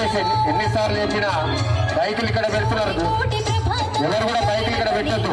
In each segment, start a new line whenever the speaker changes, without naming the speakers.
దయచేసి ఎన్నిసార్లు చెప్పినా బైకులు ఇక్కడ పెడుతున్నారు. ఎవరు కూడా బైకులు ఇక్కడ పెట్టొద్దు.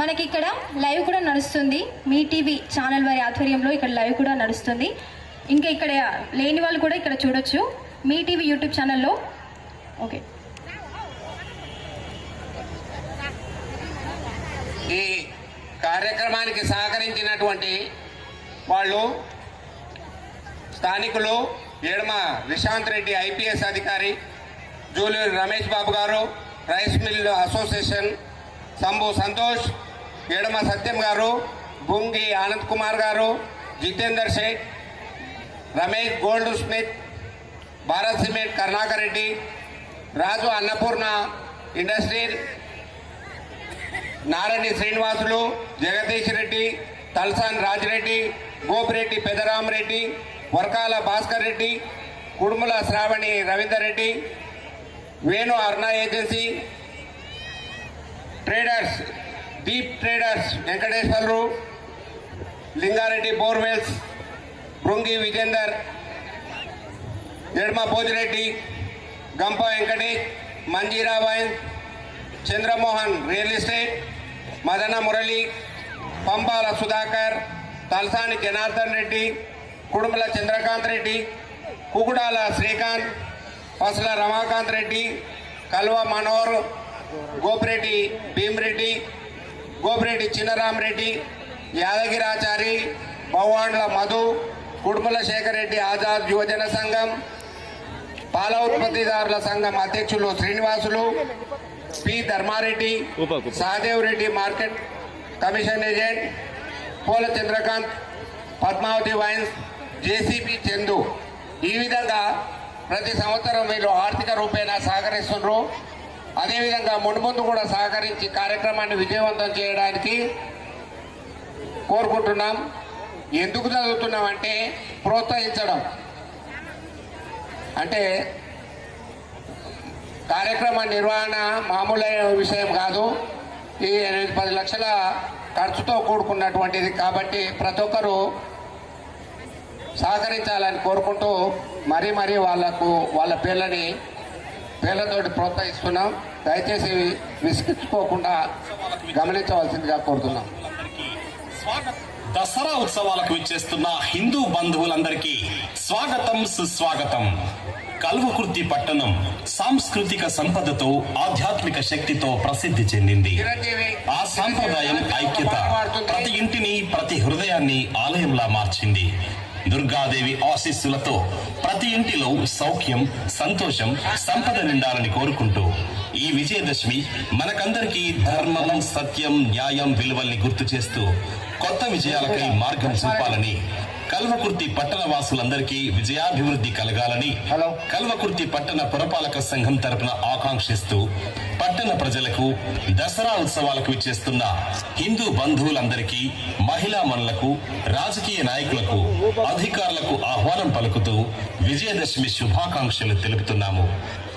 మనకి ఇక్కడ లైవ్ కూడా నడుస్తుంది. మీ టీవీ ఛానల్ వారి ఆధ్వర్యంలో ఇక్కడ లైవ్ కూడా నడుస్తుంది. ఇంకా ఇక్కడ లేని వాళ్ళు కూడా ఇక్కడ చూడొచ్చు. మీ టీవీ యూట్యూబ్ ఛానల్లో. ఓకే.
ఈ కార్యక్రమానికి సహకరించినటువంటి వాళ్ళు స్థానికులు ఏడమ విశాంత్ రెడ్డి ఐపీఎస్ అధికారి జూలియర్ రమేష్ బాబు గారు rice mill association Shambhu Santosh Edama Satyam గారు బుంగి ఆనంద్ కుమార్ గారు Jitender Shaikh Ramesh goldsmith Bharat cement Karunakar Reddy Raju Annapurna industry Narayana Srinivasulu Jagadish Reddy Talasani Rajireddy Gopireddy Pedaramareddy Varkala Bhaskar Reddy Kudumula Sravani Ravinder Reddy Venu Aruna agency traders deep traders Venkateswara Rao Lingareddy borewells Bhrungi Vijender Edama Pojireddy Gampa Venkatesh Manjira Chandramohan real estate Madana Murali Pampala Sudhakar Talasani Janardhan Reddy Kudumula Chandrakanth Reddy Kukudala Srikanth Pasala Ramakanth Reddy Kalva Manohar Gopireddy Bhimireddy Gopireddy Chinnaramareddy Yadagirachari Bavvandla Madhu Kudumula Shekar Reddy Azad యువజన సంఘం పాల ఉత్పత్తిదారుల సంఘం అధ్యక్షులు Srinivasulu P. Dharmareddy Sahadev Reddy market commission agent Pola Chandrakanth Padmavathi wines JCB Chandu. ఈ విధంగా ప్రతి సంవత్సరం వీళ్ళు ఆర్థిక రూపేణా సహకరిస్తున్నారు అదేవిధంగా మున్ముందు కూడా సహకరించి కార్యక్రమాన్ని విజయవంతం చేయడానికి కోరుకుంటున్నాం. ఎందుకు చదువుతున్నామంటే ప్రోత్సహించడం. అంటే కార్యక్రమ నిర్వహణ మామూలైన విషయం కాదు. ఈ ఎనిమిది పది లక్షల ఖర్చుతో కూడుకున్నటువంటిది. కాబట్టి ప్రతి ఒక్కరూ సహకరించాలని కోరుకుంటూ మరీ మరీ వాళ్ళకు వాళ్ళ పిల్లని పేర్లతోటి ప్రోత్సహిస్తున్నాం. దయచేసి విసిగించుకోకుండా గమనించవలసిందిగా కోరుతున్నాం.
దసరా ఉత్సవాలకు విచ్చేస్తున్న హిందూ బంధువులందరికీ స్వాగతం సుస్వాగతం. కల్వకుర్తి పట్టణం సాంస్కృతిక సంపదతో ఆధ్యాత్మిక శక్తితో ప్రసిద్ధి చెందింది. ఆ సాంప్రదాయం ఐక్యత ప్రతి ఇంటిని ప్రతి హృదయాన్ని ఆలయంలా మార్చింది. దుర్గాదేవి ఆశీస్సులతో ప్రతి ఇంటిలో సౌఖ్యం సంతోషం సంపద నిండాలని కోరుకుంటూ ఈ విజయదశమి మనకందరికీ ధర్మం సత్యం న్యాయం విలువల్ని గుర్తు చేస్తూ కొత్త విజయాలకై మార్గం చూపాలని కల్వకుర్తి పట్టణ వాసులందరికీ విజయాభివృద్ధి కలగాలని. కల్వకుర్తి పట్టణ పురపాలక సంఘం తరపున ఆకాంక్షిస్తూ పట్టణ ప్రజలకు దసరా ఉత్సవాలకు ఇచ్చేస్తున్న హిందూ బంధువులందరికీ మహిళా మనులకు రాజకీయ నాయకులకు అధికారులకు ఆహ్వానం పలుకుతూ విజయదశమి శుభాకాంక్షలు తెలుపుతున్నాము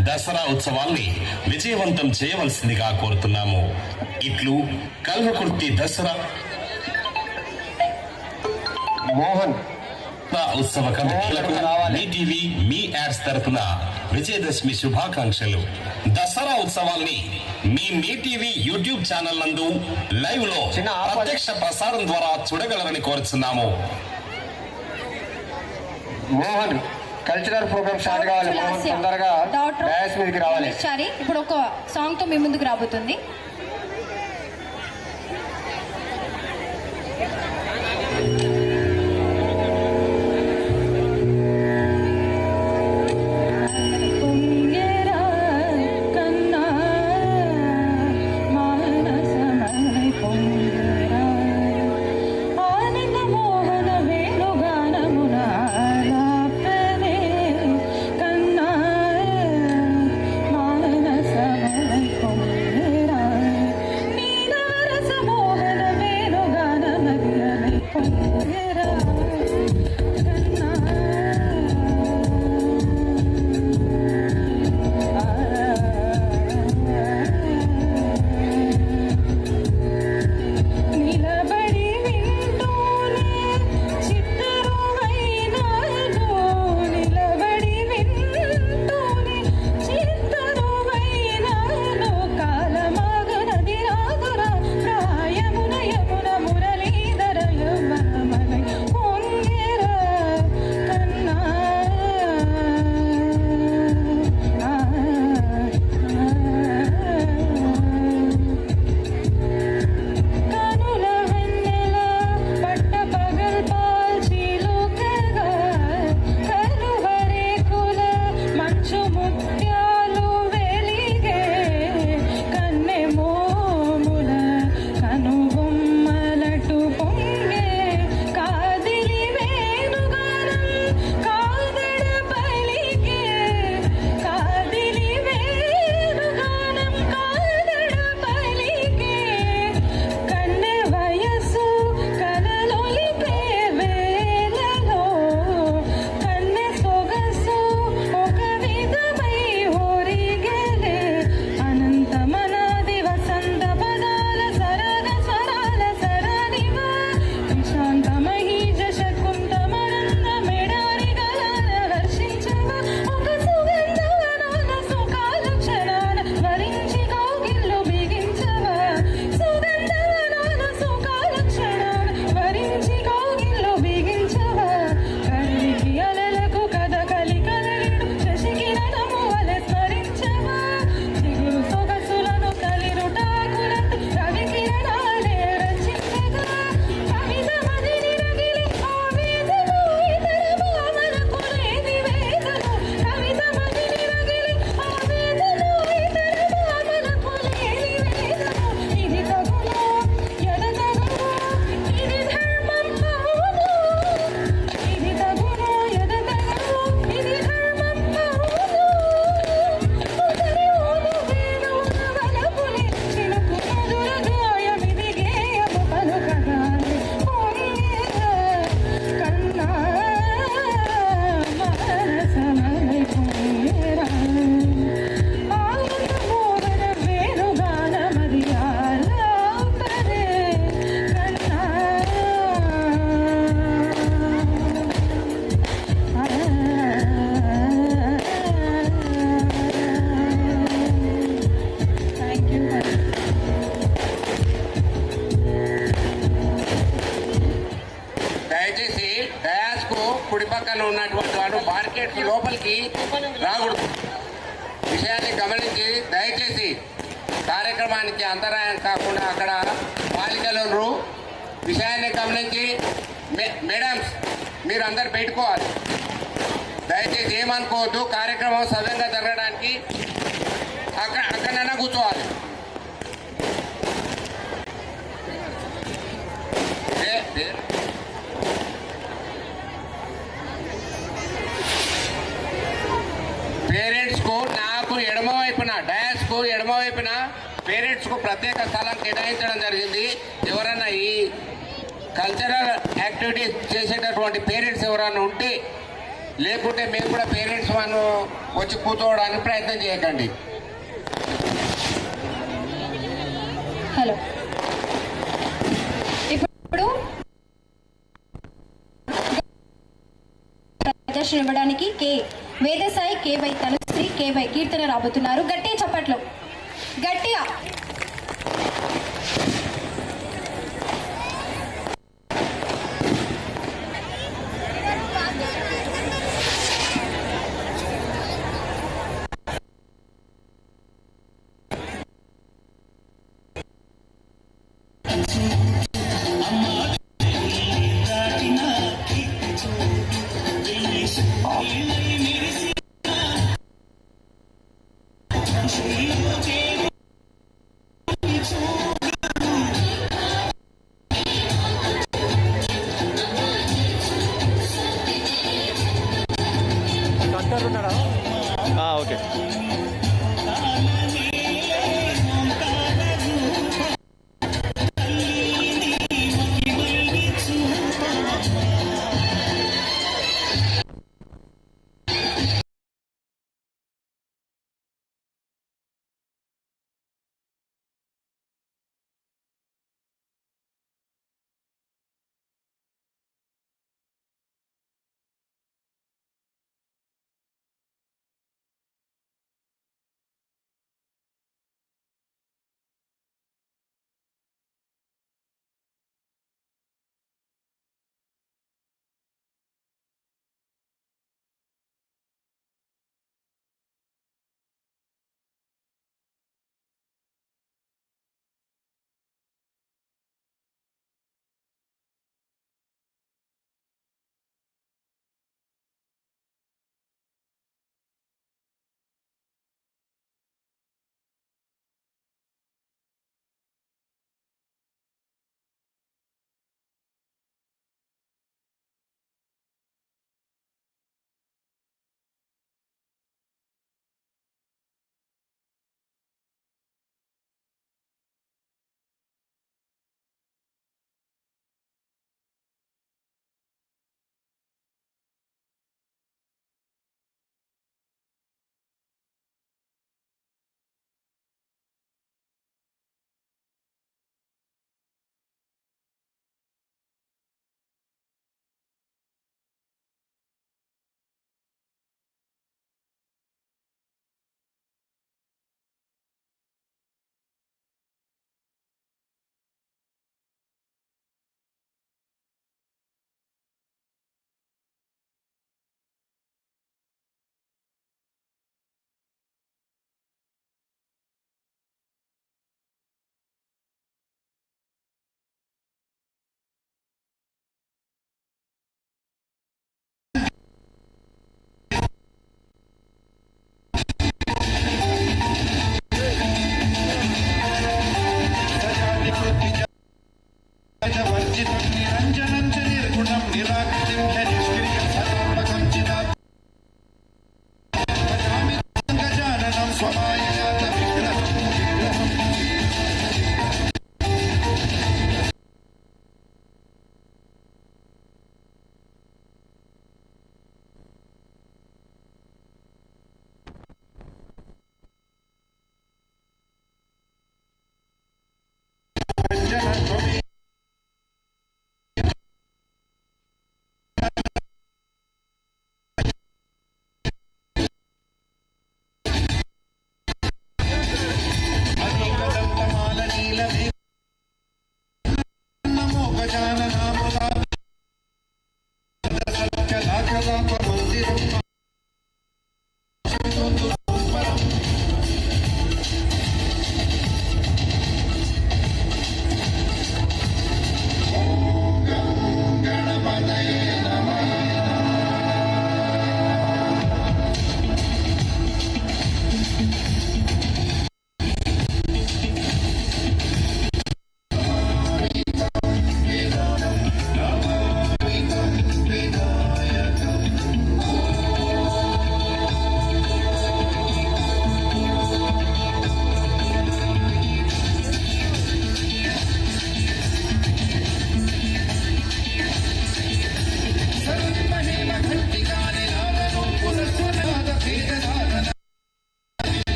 దసరా ఉత్సవాల్ని విజయవంతం చేయవలసిందిగా కోరుతున్నాము. ఇట్లు కల్వకుర్తి దసరా
మోహన్.
ఉత్సవ కమిటీలకు మీ టీవీ మీ యాడ్స్ తరపున విజయదశమి శుభాకాంక్షలు. దసరా ఉత్సవాల్ని మీ మీ టీవీ యూట్యూబ్ ఛానల్ నందు
లైవ్లో
ప్రత్యక్ష ప్రసారం ద్వారా చూడగలరని కోరుతున్నాము
మోహన్. కల్చరల్ ప్రోగ్రామ్ స్టార్ట్ కావాలి. తొందరగా
డాక్టర్
మీదకి రావాలి.
చారి ఇప్పుడు ఒక సాంగ్తో మీ ముందుకు రాబోతుంది.
ఉన్నటువంటి వాడు మార్కెట్ లోపలికి రాకూడదు. విషయాన్ని గమనించి దయచేసి కార్యక్రమానికి అంతరాయం కాకుండా అక్కడ బాలికలు విషయాన్ని గమనించి మే- మేడమ్స్ మీరు అందరు పెట్టుకోవాలి దయచేసి ఏమనుకోవద్దు కార్యక్రమం సవ్యంగా జరగడానికి అక్కడ అక్కడైనా కూర్చోవాలి. కు నాకు ఎడమ వైపున డయాస్కు ఎడమ వైపున పేరెంట్స్కు ప్రత్యేక స్థలం కేటాయించడం జరిగింది. ఎవరన్నా ఈ కల్చరల్ యాక్టివిటీస్ చేసేటటువంటి పేరెంట్స్ ఎవరైనా ఉంటే లేకుంటే మేము కూడా పేరెంట్స్ మనం వచ్చి కూర్చోవడానికి ప్రయత్నం చేయకండి.
హలో. ఇప్పుడు ప్రదర్శన ఇవ్వడానికి K Vedasai K Y Tanushree K Y Keerthana రాబోతున్నారు. గట్టిగా చప్పట్లు. గట్టిగా.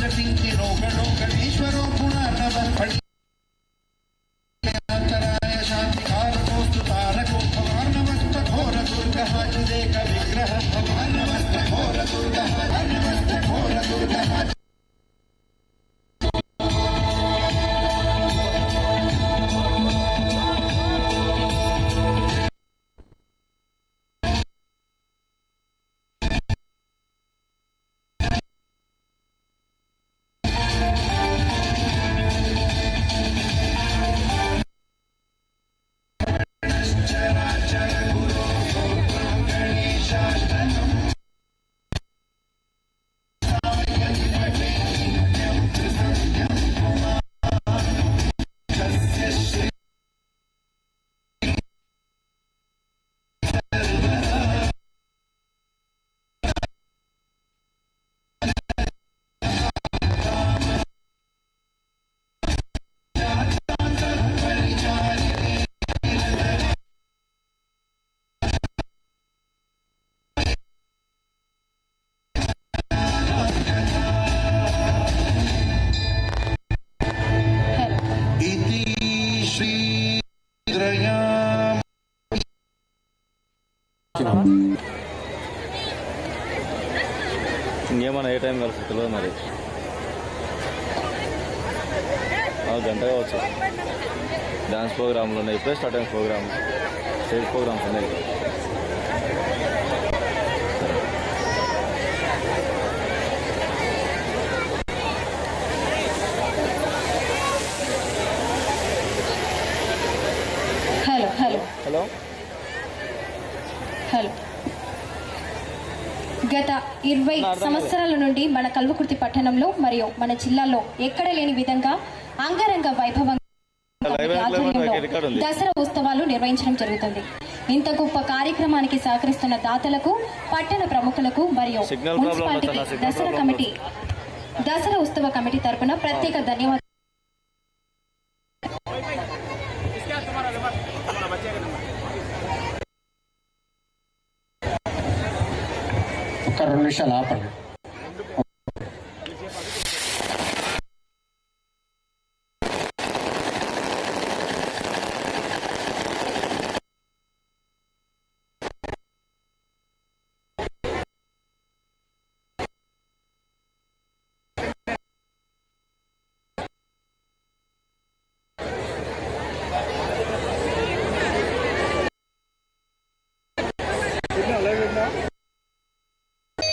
ప్రకటించి రోగ రోగ ఈశ్వరో గుణ రవ
ఇంకేమన్నా ఏ టైం కలిసి తెలియదు మరి? గంట కావచ్చు. డ్యాన్స్ ప్రోగ్రాంలు ఉన్నాయి. ఇప్పుడే స్టార్ట్ అయిన ప్రోగ్రామ్. స్టేజ్ ప్రోగ్రామ్స్ ఉన్నాయి.
Hello hello.
హలో.
గత ఇరవై సంవత్సరాల నుండి మన కల్వకుర్తి పట్టణంలో మరియు మన జిల్లాలో ఎక్కడ లేని విధంగా అంగరంగ వైభవంగా దసరా ఉత్సవాలు నిర్వహించడం జరుగుతుంది. ఇంత గొప్ప కార్యక్రమానికి సహకరిస్తున్న దాతలకు పట్టణ ప్రముఖులకు మరియు?
సిగ్నల్
దసరా కమిటీ దసరా ఉత్సవ కమిటీ తరపున ప్రత్యేక ధన్యవాదాలు.
ఒక్క రెండు నిమిషాలు ఆపండి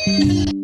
Thank you.